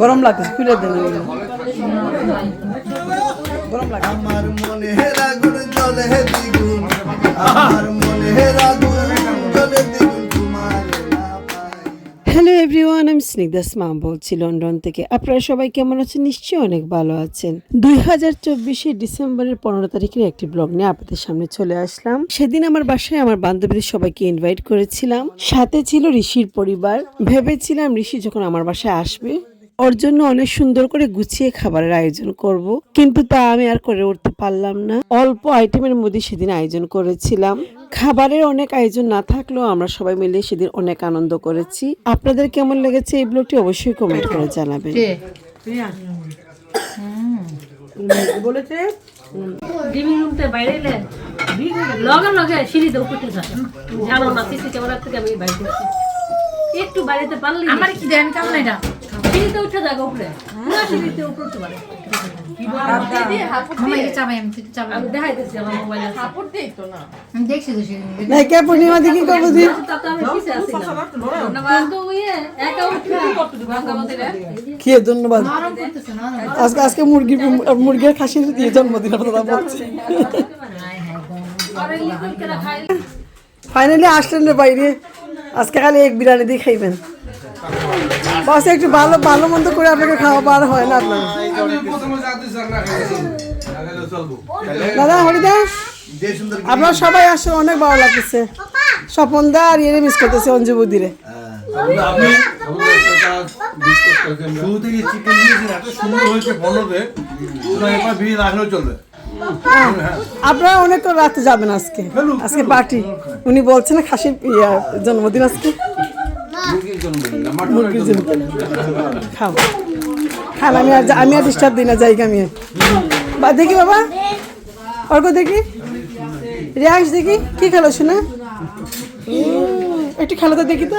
গরম লাগতেছে খুলে দিন। গরম লাগে আমার মনে আগুন জ্বলে দ্বিগুণ আমার হ্যালো এভরিওয়ান আমি স্নিগ্ধা স্মাম বলছি লন্ডন থেকে। আপনারা সবাই কেমন আছেন? নিশ্চয়ই অনেক ভালো আছেন। দুই হাজার চব্বিশে ডিসেম্বরের পনেরো তারিখের একটি ব্লগ নিয়ে আপনাদের সামনে চলে আসলাম। সেদিন আমার বাসায় আমার বান্ধবীদের সবাইকে ইনভাইট করেছিলাম। সাথে ছিল ঋষির পরিবার। ভেবেছিলাম ঋষি যখন আমার বাসায় আসবে ওর জন্য অনেক সুন্দর করে গুছিয়ে খাবারের আয়োজন করব। কিন্তু তা আমি আর করে উঠতে পারলাম না। অল্প আইটেমের মধ্যে সেদিন আয়োজন করেছিলাম। খাবারের অনেক আয়োজন না থাকলেও আমরা সবাই মিলে সেদিন অনেক আনন্দ করেছি। আপনাদের কেমন লেগেছে এই ব্লগটি অবশ্যই কমেন্ট করে জানাবেন। বলেছে? লিভিং রুম থেকে বাইরে এলে। লগে লগে সিঁড়িতে উপরে যাবে জানো না সিসি ক্যামেরা থেকে আমি বাইরে একটু বাইরেতে পারলি আমার কি দেন কেমন এটা? সিঁড়িতে উঠে যাবে উপরে পুরো সিঁড়িতে উপরে উঠতে পারে। না। দেখি ধন্যবাদ। আজকে আজকে মুরগি মুরগির খাসির দিয়ে জন্মদিন আপনারা বলছি। ফাইনালি আসলেন রে বাইরে। আজকে খালি এক বিরিয়ানি দিয়ে খাইবেন। বাস একটু ভালো ভালো মন্দ করে আপনাকে খাওয়া পার হয় না আপনার। দাদা হরিদাস আপনার সবাই আসে অনেক ভালো লাগতেছে। স্বপন দা আর ইয়ে মিস করতেছে অঞ্জু বৌদিরে আপনারা অনেক রাতে যাবেন আজকে আজকে পার্টি উনি বলছেন খাসির জন্মদিন আজকে। খাও। খান আমি আর আমি আর ডিস্টার্ব দিই না যাই আমি। বা দেখি বাবা। অর্ক দেখি। রিয়াংশ দেখি। কি খেলো শোনা? একটু খেলো তো দেখি তো।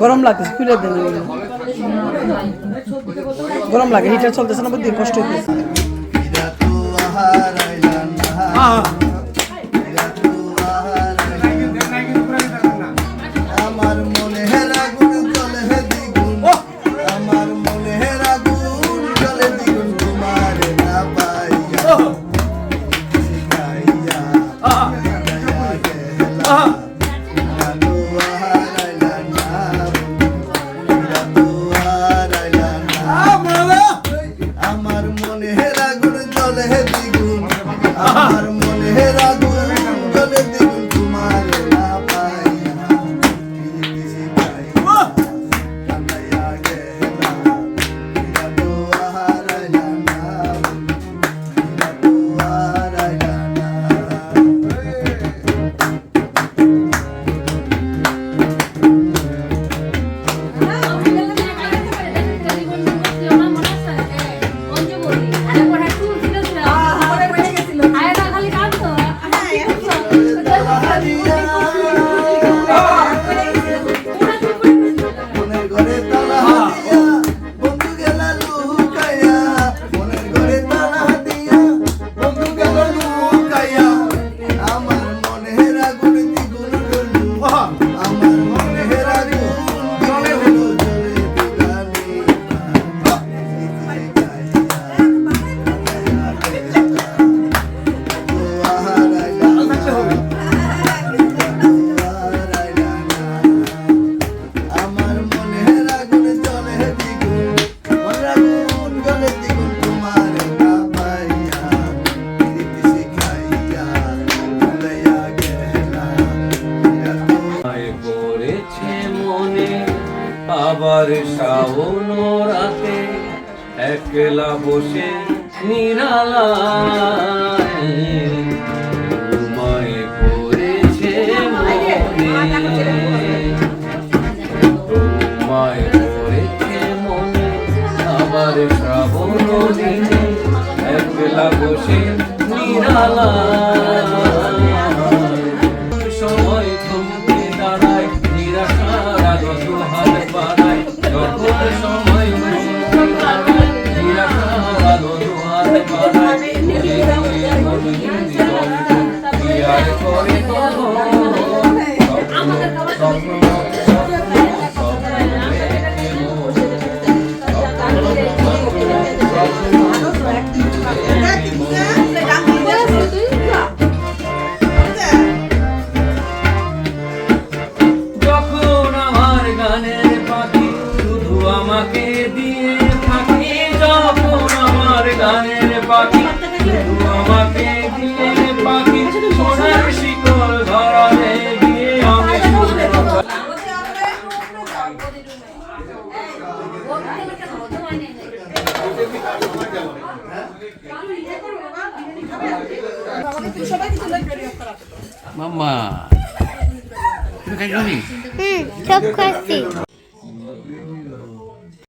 গরম লাগতেছে খুলে দেন। গরম লাগে হিটার চলতেছে না বুদ্ধি কষ্ট হইতেছে। জ্বলে দ্বিগুণ আমার মনে রাগুন জ্বলে দ্বিগুণ একলা বসে নিরালায়। তোমায় মনে। তোমায় মনে। আবার শ্রাবণ বসে মাম্মা তুমি খাইছো হুম সব খাচ্ছি